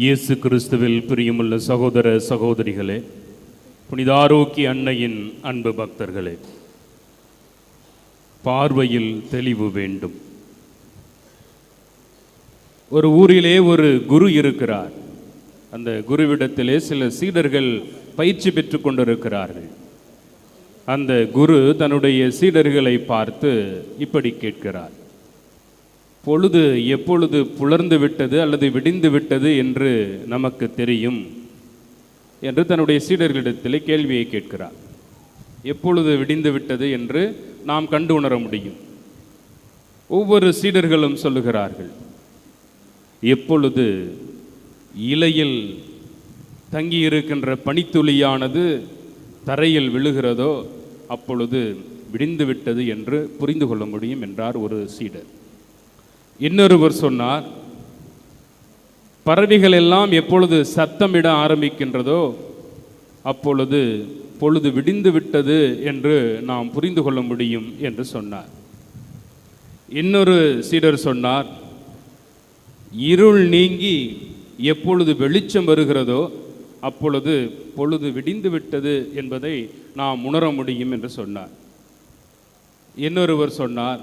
இயேசு கிறிஸ்துவில் பிரியமுள்ள சகோதர சகோதரிகளே புனித ஆரோக்கிய அன்னையின் அன்பு பக்தர்களே பார்வையில் தெளிவு வேண்டும். ஒரு ஊரிலே ஒரு குரு இருக்கிறார். அந்த குருவிடத்திலே சில சீடர்கள் பயிற்சி பெற்று கொண்டிருக்கிறார்கள். அந்த குரு தன்னுடைய சீடர்களை பார்த்து இப்படி கேட்கிறார். பொழுது எப்பொழுது புலர்ந்து விட்டது அல்லது விடிந்து விட்டது என்று நமக்கு தெரியும் என்று தன்னுடைய சீடர்களிடத்திலே கேள்வியை கேட்கிறார். எப்பொழுது விடிந்து விட்டது என்று நாம் கண்டு உணர முடியும். ஒவ்வொரு சீடர்களும் சொல்லுகிறார்கள் எப்பொழுது இலையில் தங்கியிருக்கின்ற பனித்துளியானது தரையில் விழுகிறதோ அப்பொழுது விடிந்து விட்டது என்று புரிந்து கொள்ள முடியும் என்றார் ஒரு சீடர். இன்னொருவர் சொன்னார் பறவைகள் எல்லாம் எப்பொழுது சத்தமிட ஆரம்பிக்கின்றதோ அப்பொழுது பொழுது விடிந்து விட்டது என்று நாம் புரிந்து கொள்ள முடியும் என்று சொன்னார். இன்னொரு சீடர் சொன்னார் இருள் நீங்கி எப்பொழுது வெளிச்சம் வருகிறதோ அப்பொழுது பொழுது விடிந்து விட்டது என்பதை நாம் உணர முடியும் என்று சொன்னார். இன்னொருவர் சொன்னார்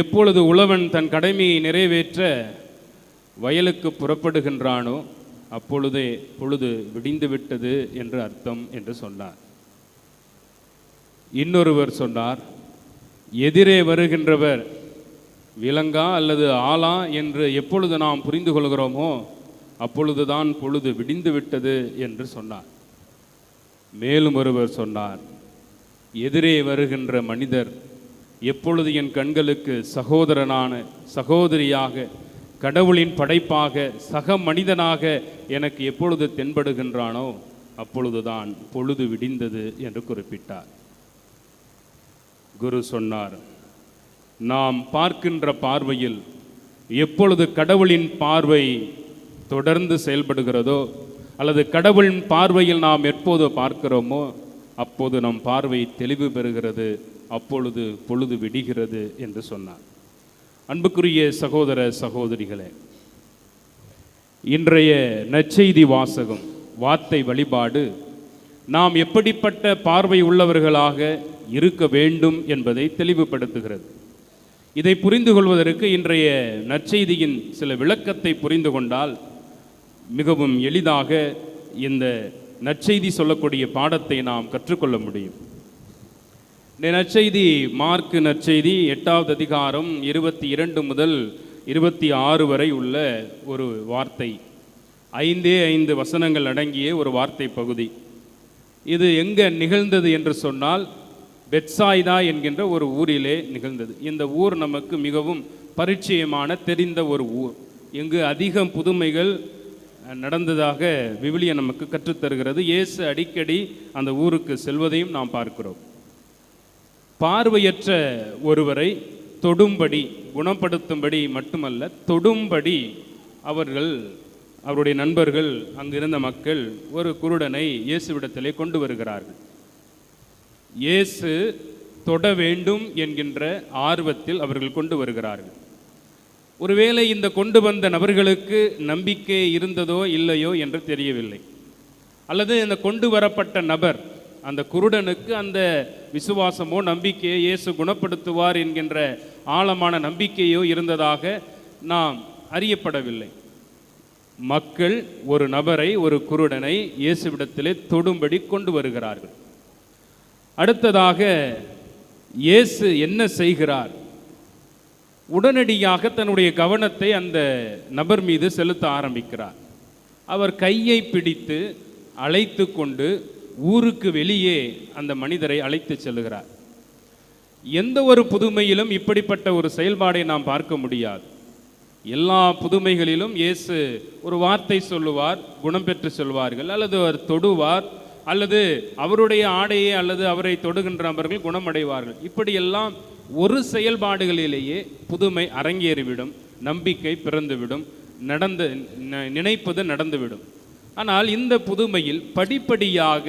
எப்பொழுது உழவன் தன் கடமையை நிறைவேற்ற வயலுக்கு புறப்படுகின்றானோ அப்பொழுதே பொழுது விடிந்து விட்டது என்று அர்த்தம் என்று சொன்னார். இன்னொருவர் சொன்னார் எதிரே வருகின்றவர் விலங்கா அல்லது ஆளா என்று எப்பொழுது நாம் புரிந்து கொள்கிறோமோ அப்பொழுதுதான் பொழுது விடிந்து விட்டது என்று சொன்னார். மேலும் ஒருவர் சொன்னார் எதிரே வருகின்ற மனிதர் எப்பொழுது என் கண்களுக்கு சகோதரனான சகோதரியாக கடவுளின் படைப்பாக சக மனிதனாக எனக்கு எப்பொழுது தென்படுகின்றானோ அப்பொழுதுதான் பொழுது விடிந்தது என்று குறிப்பிட்டார். குரு சொன்னார் நாம் பார்க்கின்ற பார்வையில் எப்பொழுது கடவுளின் பார்வை தொடர்ந்து செயல்படுகிறதோ அல்லது கடவுளின் பார்வையில் நாம் எப்போது பார்க்கிறோமோ அப்போது நம் பார்வை தெளிவு பெறுகிறது அப்பொழுது பொழுது விடுகிறது என்று சொன்னார். அன்புக்குரிய சகோதர சகோதரிகளே இன்றைய நற்செய்தி வாசகம் வார்த்தை வழிபாடு நாம் எப்படிப்பட்ட பார்வை உள்ளவர்களாக இருக்க வேண்டும் என்பதை தெளிவுபடுத்துகிறது. இதை புரிந்து கொள்வதற்கு இன்றைய நற்செய்தியின் சில விளக்கத்தை புரிந்து கொண்டால் மிகவும் எளிதாக இந்த நற்செய்தி சொல்லக்கூடிய பாடத்தை நாம் கற்றுக்கொள்ள முடியும். நற்செய்தி மார்க்கு நற்செய்தி எட்டாவது அதிகாரம் இருபத்தி இரண்டு முதல் இருபத்தி ஆறு வரை உள்ள ஒரு வார்த்தை. ஐந்தே ஐந்து வசனங்கள் அடங்கிய ஒரு வார்த்தை பகுதி. இது எங்கே நிகழ்ந்தது என்று சொன்னால் பெட்சாய்தா என்கின்ற ஒரு ஊரிலே நிகழ்ந்தது. இந்த ஊர் நமக்கு மிகவும் பரிச்சயமான தெரிந்த ஒரு ஊர். இங்கு அதிகம் புதுமைகள் நடந்ததாக விவிலியம் நமக்கு கற்றுத்தருகிறது. இயேசு அடிக்கடி அந்த ஊருக்கு செல்வதையும் நாம் பார்க்கிறோம். பார்வையற்ற ஒருவரை தொடும்படி குணப்படுத்தும்படி மட்டுமல்ல தொடும்படி அவர்கள் அவருடைய நண்பர்கள் அங்கிருந்த மக்கள் ஒரு குருடனை இயேசுவிடத்திலே கொண்டு வருகிறார்கள். இயேசு தொட வேண்டும் என்கின்ற ஆர்வத்தில் அவர்கள் கொண்டு வருகிறார்கள். ஒருவேளை இந்த கொண்டு வந்த நபர்களுக்கு நம்பிக்கை இருந்ததோ இல்லையோ என்று தெரியவில்லை. அல்லது இந்த கொண்டு வரப்பட்ட நபர் அந்த குருடனுக்கு அந்த விசுவாசமோ நம்பிக்கையோ இயேசு குணப்படுத்துவார் என்கின்ற ஆழமான நம்பிக்கையோ இருந்ததாக நாம் அறியப்படவில்லை. மக்கள் ஒரு நபரை ஒரு குருடனை இயேசுவிடத்திலே தொடும்படி கொண்டு வருகிறார்கள். அடுத்ததாக இயேசு என்ன செய்கிறார்? உடனடியாக தன்னுடைய கவனத்தை அந்த நபர் மீது செலுத்த ஆரம்பிக்கிறார். அவர் கையை பிடித்து அழைத்து கொண்டு ஊருக்கு வெளியே அந்த மனிதரை அழைத்து செல்கிறார் எந்த ஒரு புதுமையிலும் இப்படிப்பட்ட ஒரு செயல்பாடை நாம் பார்க்க முடியாது. எல்லா புதுமைகளிலும் இயேசு ஒரு வார்த்தை சொல்லுவார் குணம் பெற்று சொல்வார்கள் அல்லது அவர் தொடுவார் அல்லது அவருடைய ஆடையை அல்லது அவரை தொடுகின்ற நபர்கள் குணமடைவார்கள். இப்படியெல்லாம் ஒரு செயல்பாடுகளிலேயே புதுமை அரங்கேறிவிடும் நம்பிக்கை பிறந்துவிடும் நடந்து நினைப்பது நடந்துவிடும். ஆனால் இந்த புதுமையில் படிப்படியாக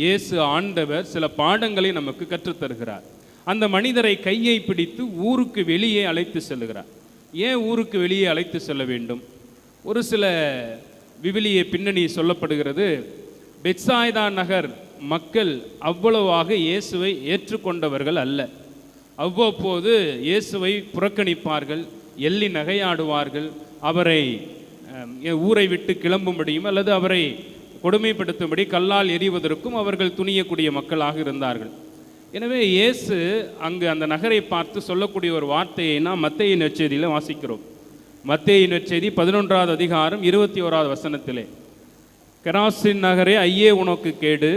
இயேசு ஆண்டவர் சில பாடங்களை நமக்கு கற்றுத்தருகிறார். அந்த மனிதரை கையை பிடித்து ஊருக்கு வெளியே அழைத்து செல்லுகிறார் ஏன் ஊருக்கு வெளியே அழைத்து செல்ல வேண்டும்? ஒரு சில விவிலிய பின்னணி சொல்லப்படுகிறது பெட்சாய்தா நகர் மக்கள் அவ்வளவாக இயேசுவை ஏற்றுக்கொண்டவர்கள் அல்ல. அவ்வப்போது இயேசுவை புறக்கணிப்பார்கள் எள்ளி நகையாடுவார்கள் அவரை ஊரை விட்டு கிளம்பும்படியும் அல்லது அவரை கொடுமைப்படுத்தும்படி கல்லால் எறிவதற்கும் அவர்கள் துணியக்கூடிய மக்களாக இருந்தார்கள். எனவே இயேசு அங்கு அந்த நகரை பார்த்து சொல்லக்கூடிய ஒரு வார்த்தையை நாம் மத்தையின் நற்செய்தியில் வாசிக்கிறோம். மத்தையின் நற்செய்தி பதினொன்றாவது அதிகாரம் இருபத்தி ஓராவது வசனத்திலே. கெராசின் நகரே ஐயே உனக்கு கேடு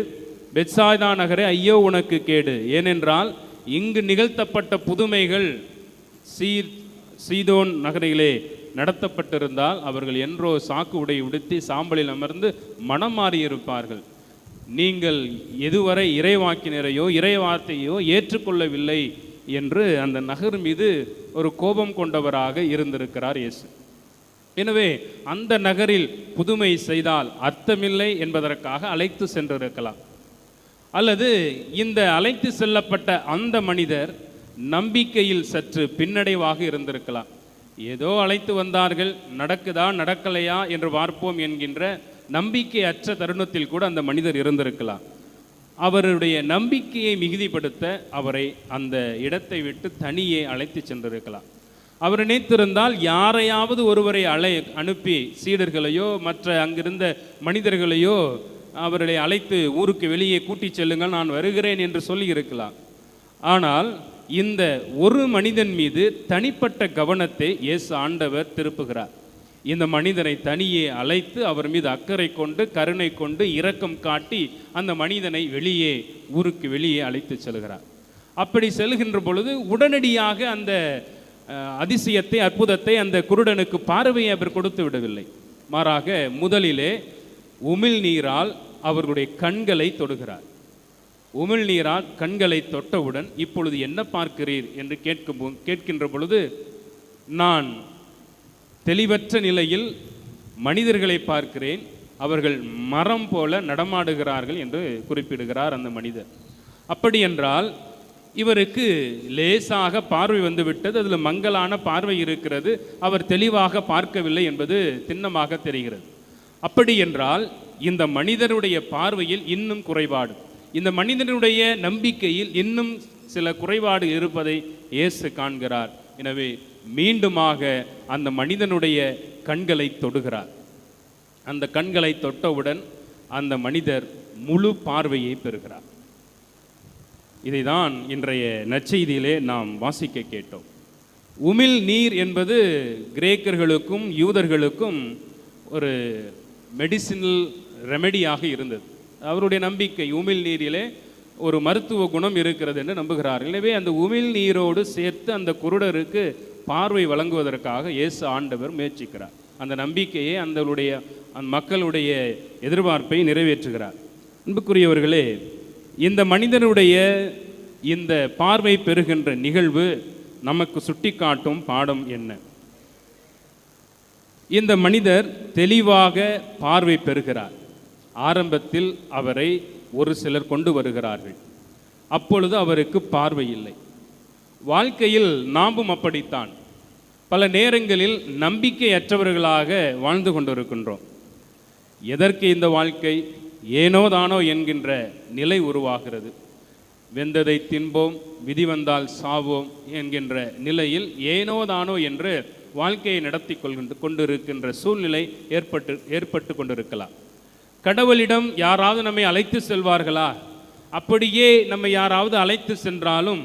பெட்சாய்தா நகரே ஐயோ உனக்கு கேடு. ஏனென்றால் இங்கு நிகழ்த்தப்பட்ட புதுமைகள் சீர் சீதோன் நகரிலே நடத்தப்பட்டிருந்தால் அவர்கள் என்றோ சாக்கு உடை உடுத்தி சாம்பலில் அமர்ந்து மனம் மாறியிருப்பார்கள் நீங்கள் எதுவரை இறைவாக்கினரையோ இறைவார்த்தையோ ஏற்றுக்கொள்ளவில்லை என்று அந்த நகர் மீது ஒரு கோபம் கொண்டவராக இருந்திருக்கிறார் இயேசு. எனவே அந்த நகரில் புதுமை செய்தால் அர்த்தமில்லை என்பதற்காக அழைத்து சென்றிருக்கலாம். அல்லது இந்த அழைத்து செல்லப்பட்ட அந்த மனிதர் நம்பிக்கையில் சற்று பின்னடைவாக இருந்திருக்கலாம். ஏதோ அழைத்து வந்தார்கள் நடக்குதா நடக்கலையா என்று பார்ப்போம் என்கின்ற நம்பிக்கையற்ற தருணத்தில் கூட அந்த மனிதர் இருந்திருக்கலாம். அவருடைய நம்பிக்கையை மிகுதிப்படுத்த அவரை அந்த இடத்தை விட்டு தனியே அழைத்து சென்றிருக்கலாம். அவர் நினைத்திருந்தால் யாரையாவது ஒருவரை அழை அனுப்பி சீடர்களையோ மற்ற அங்கிருந்த மனிதர்களையோ அவர்களை அழைத்து ஊருக்கு வெளியே கூட்டிச் செல்லுங்கள் நான் வருகிறேன் என்று சொல்லி இருக்கலாம் ஆனால் இந்த ஒரு மனிதன் மீது தனிப்பட்ட கவனத்தை இயேசு ஆண்டவர் திருப்புகிறார். இந்த மனிதனை தனியே அழைத்து அவர் மீது அக்கறை கொண்டு கருணை கொண்டு இரக்கம் காட்டி அந்த மனிதனை வெளியே ஊருக்கு வெளியே அழைத்து செல்கிறார். அப்படி செல்கின்ற பொழுது உடனடியாக அந்த அதிசயத்தை அற்புதத்தை அந்த குருடனுக்கு பார்வையை அவர் கொடுத்து விடவில்லை. மாறாக முதலிலே உமிழ் நீரால் அவர்களுடைய கண்களை தொடுகிறார். உமிழ் நீரால் கண்களை தொட்டவுடன் இப்பொழுது என்ன பார்க்கிறீர் என்று கேட்கும் கேட்கின்ற பொழுது நான் தெளிவற்ற நிலையில் மனிதர்களை பார்க்கிறேன். அவர்கள் மரம் போல நடமாடுகிறார்கள் என்று குறிப்பிடுகிறார் அந்த மனிதர். அப்படி என்றால் இவருக்கு லேசாக பார்வை வந்துவிட்டது. அதில் மங்கலான பார்வை இருக்கிறது. அவர் தெளிவாக பார்க்கவில்லை என்பது திண்ணமாக தெரிகிறது. அப்படி என்றால் இந்த மனிதருடைய பார்வையில் இன்னும் குறைபாடு. இந்த மனிதனுடைய நம்பிக்கையில் இன்னும் சில குறைபாடு இருப்பதை இயேசு காண்கிறார். எனவே மீண்டுமாக அந்த மனிதனுடைய கண்களை தொடுகிறார். அந்த கண்களை தொட்டவுடன் அந்த மனிதர் முழு பார்வையை பெறுகிறார். இதைதான் இன்றைய நற்செய்தியிலே நாம் வாசிக்க கேட்டோம். உமிழ் நீர் என்பது கிரேக்கர்களுக்கும் யூதர்களுக்கும் ஒரு மெடிசினல் ரெமெடியாக இருந்தது. அவருடைய நம்பிக்கை உமிழ் நீரிலே ஒரு மருத்துவ குணம் இருக்கிறது என்று நம்புகிறார்கள் எனவே அந்த உமிழ் நீரோடு சேர்த்து அந்த குருடருக்கு பார்வை வழங்குவதற்காக இயேசு ஆண்டவர் முயற்சிக்கிறார். அந்த நம்பிக்கையை அந்தளுடைய அந்த மக்களுடைய எதிர்பார்ப்பை நிறைவேற்றுகிறார். அன்புக்குரியவர்களே இந்த மனிதனுடைய இந்த பார்வை பெறுகின்ற நிகழ்வு நமக்கு சுட்டிக்காட்டும் பாடம் என்ன? இந்த மனிதர் தெளிவாக பார்வை பெறுகிறார். ஆரம்பத்தில் அவரை ஒரு சிலர் கொண்டு வருகிறார்கள். அப்பொழுது அவருக்கு பார்வை இல்லை. வாழ்க்கையில் நாமும் அப்படித்தான். பல நேரங்களில் நம்பிக்கையற்றவர்களாக வாழ்ந்து கொண்டிருக்கின்றோம். எதற்கு இந்த வாழ்க்கை? ஏனோ தானோ என்கின்ற நிலை உருவாகிறது. வெந்ததை தின்போம் விதி வந்தால் சாவோம் என்கின்ற நிலையில் ஏனோ தானோ என்று வாழ்க்கையை நடத்தி கொள்கின்ற கொண்டிருக்கின்ற சூழ்நிலை ஏற்பட்டு ஏற்பட்டு கொண்டிருக்கலாம். கடவுளிடம் யாராவது நம்மை அழைத்து செல்வார்களா? அப்படியே நம்ம யாராவது அழைத்து சென்றாலும்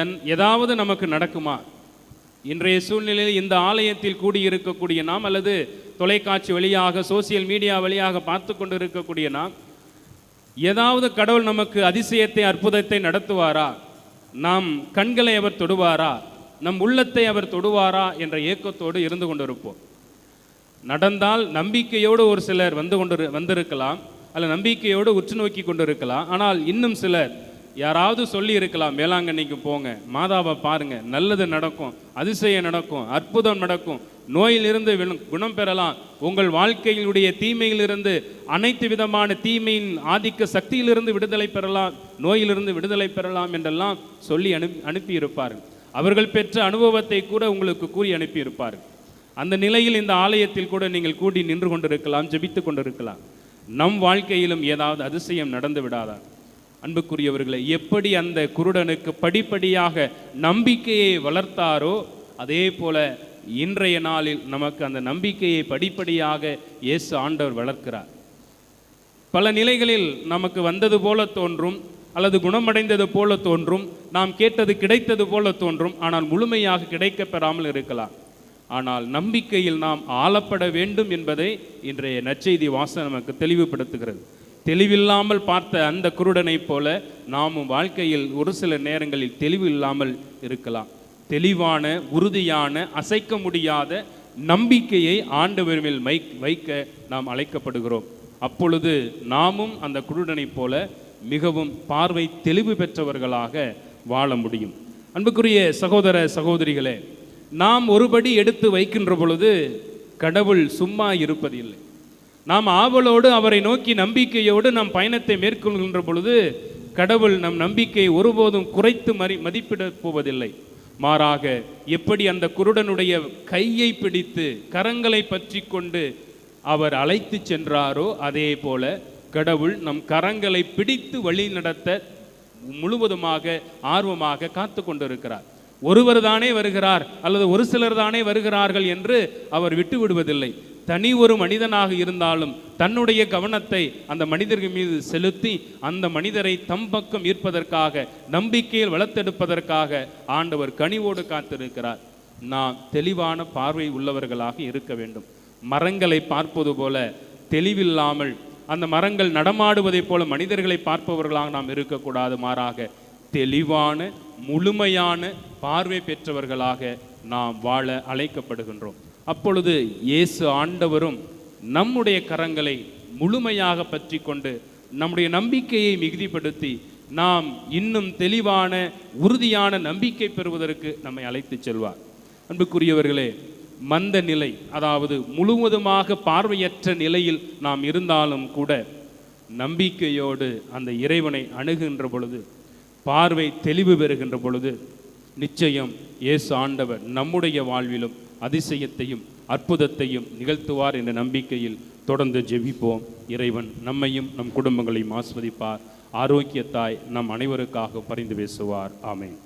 என் ஏதாவது நமக்கு நடக்குமா? இன்றைய சூழ்நிலையில் இந்த ஆலயத்தில் கூடியிருக்கக்கூடிய நாம் அல்லது தொலைக்காட்சி வழியாக சோசியல் மீடியா வழியாக பார்த்து கொண்டு இருக்கக்கூடிய நாம் ஏதாவது கடவுள் நமக்கு அதிசயத்தை அற்புதத்தை நடத்துவாரா? நாம் கண்களை அவர் தொடுவாரா? நம் உள்ளத்தை அவர் தொடுவாரா? என்ற ஏக்கத்தோடு இருந்து கொண்டிருப்போம். நடந்தால் நம்பிக்கையோடு ஒரு சிலர் வந்து கொண்டு வந்திருக்கலாம் அல்ல நம்பிக்கையோடு உற்று நோக்கி கொண்டிருக்கலாம். ஆனால் இன்னும் சிலர் யாராவது சொல்லி இருக்கலாம் வேளாங்கண்ணிக்கு போங்க மாதாவை பாருங்க நல்லது நடக்கும் அதிசயம் நடக்கும் அற்புதம் நடக்கும் நோயிலிருந்து குணம் பெறலாம். உங்கள் வாழ்க்கையினுடைய தீமையிலிருந்து அனைத்து விதமான தீமையின் ஆதிக்க சக்தியிலிருந்து விடுதலை பெறலாம் நோயிலிருந்து விடுதலை பெறலாம் என்றெல்லாம் சொல்லி அனுப்பி அனுப்பியிருப்பார்கள். அவர்கள் பெற்ற அனுபவத்தை கூட உங்களுக்கு கூறி அனுப்பியிருப்பார்கள். அந்த நிலையில் இந்த ஆலயத்தில் கூட நீங்கள் கூடி நின்று கொண்டிருக்கலாம் ஜெபித்து கொண்டிருக்கலாம். நம் வாழ்க்கையிலும் ஏதாவது அதிசயம் நடந்து விடாதா? அன்புக்குரியவர்களை எப்படி அந்த குருடனுக்கு படிப்படியாக நம்பிக்கையை வளர்த்தாரோ அதே போல இன்றைய நாளில் நமக்கு அந்த நம்பிக்கையை படிப்படியாக இயேசு ஆண்டவர் வளர்க்கிறார். பல நிலைகளில் நமக்கு வந்தது போல தோன்றும் அல்லது குணமடைந்தது போல தோன்றும் நாம் கேட்டது கிடைத்தது போல தோன்றும் ஆனால் முழுமையாக கிடைக்கப் பெறாமல் இருக்கலாம். ஆனால் நம்பிக்கையில் நாம் ஆளப்பட வேண்டும் என்பதை இன்றைய நற்செய்தி வாசம் நமக்கு தெளிவுபடுத்துகிறது. தெளிவில்லாமல் பார்த்த அந்த குருடனைப் போல நாமும் வாழ்க்கையில் ஒரு சில நேரங்களில் தெளிவு இல்லாமல் இருக்கலாம். தெளிவான உறுதியான அசைக்க முடியாத நம்பிக்கையை ஆண்டவர் மேல் மை வைக்க நாம் அழைக்கப்படுகிறோம். அப்பொழுது நாமும் அந்த குருடனைப் போல மிகவும் பார்வை தெளிவு பெற்றவர்களாக வாழ முடியும். அன்புக்குரிய சகோதர சகோதரிகளே நாம் ஒருபடி எடுத்து வைக்கின்ற பொழுது கடவுள் சும்மா இருப்பதில்லை. நாம் ஆவலோடு அவரை நோக்கி நம்பிக்கையோடு நம் பயணத்தை மேற்கொள்கின்ற பொழுது கடவுள் நம் நம்பிக்கையை ஒருபோதும் குறைத்து மறி மதிப்பிடப் போவதில்லை. மாறாக எப்படி அந்த குருடனுடைய கையை பிடித்து கரங்களை பற்றி கொண்டு அவர் அழைத்து சென்றாரோ அதே போல கடவுள் நம் கரங்களை பிடித்து வழி நடத்த முழுவதுமாக ஆர்வமாக காத்து கொண்டிருக்கிறார். ஒருவர் தானே வருகிறார் அல்லது ஒரு சிலர் தானே வருகிறார்கள் என்று அவர் விட்டுவிடுவதில்லை. தனி ஒரு மனிதனாக இருந்தாலும் தன்னுடைய கவனத்தை அந்த மனிதர்கள் மீது செலுத்தி அந்த மனிதரை தம் பக்கம் ஈர்ப்பதற்காக நம்பிக்கையில் வளர்த்தெடுப்பதற்காக ஆண்டவர் கனிவோடு காத்திருக்கிறார். நாம் தெளிவான பார்வை உள்ளவர்களாக இருக்க வேண்டும். மரங்களை பார்ப்பது போல தெளிவில்லாமல் அந்த மரங்கள் நடமாடுவதைப் போல மனிதர்களை பார்ப்பவர்களாக நாம் இருக்கக்கூடாது மாறாக தெளிவான முழுமையான பார்வை பெற்றவர்களாக நாம் வாழ அழைக்கப்படுகின்றோம். அப்பொழுது இயேசு ஆண்டவரும் நம்முடைய கரங்களை முழுமையாக பற்றி கொண்டு நம்முடைய நம்பிக்கையை மிகுதிப்படுத்தி நாம் இன்னும் தெளிவான உறுதியான நம்பிக்கை பெறுவதற்கு நம்மை அழைத்துச் செல்வார். அன்புக்குரியவர்களே மந்த நிலை அதாவது முழுவதுமாக பார்வையற்ற நிலையில் நாம் இருந்தாலும் கூட நம்பிக்கையோடு அந்த இறைவனை அணுகுகின்ற பொழுது பார்வை தெளிவு பெறுகின்ற பொழுது நிச்சயம் இயேசு ஆண்டவர் நம்முடைய வாழ்விலும் அதிசயத்தையும் அற்புதத்தையும் நிகழ்த்துவார் என்ற நம்பிக்கையில் தொடர்ந்து ஜெபிப்போம். இறைவன் நம்மையும் நம் குடும்பங்களையும் ஆஸ்வதிப்பார். ஆரோக்கியத்தாய் நம் அனைவருக்காக பரிந்து பேசுவார். ஆமேன்.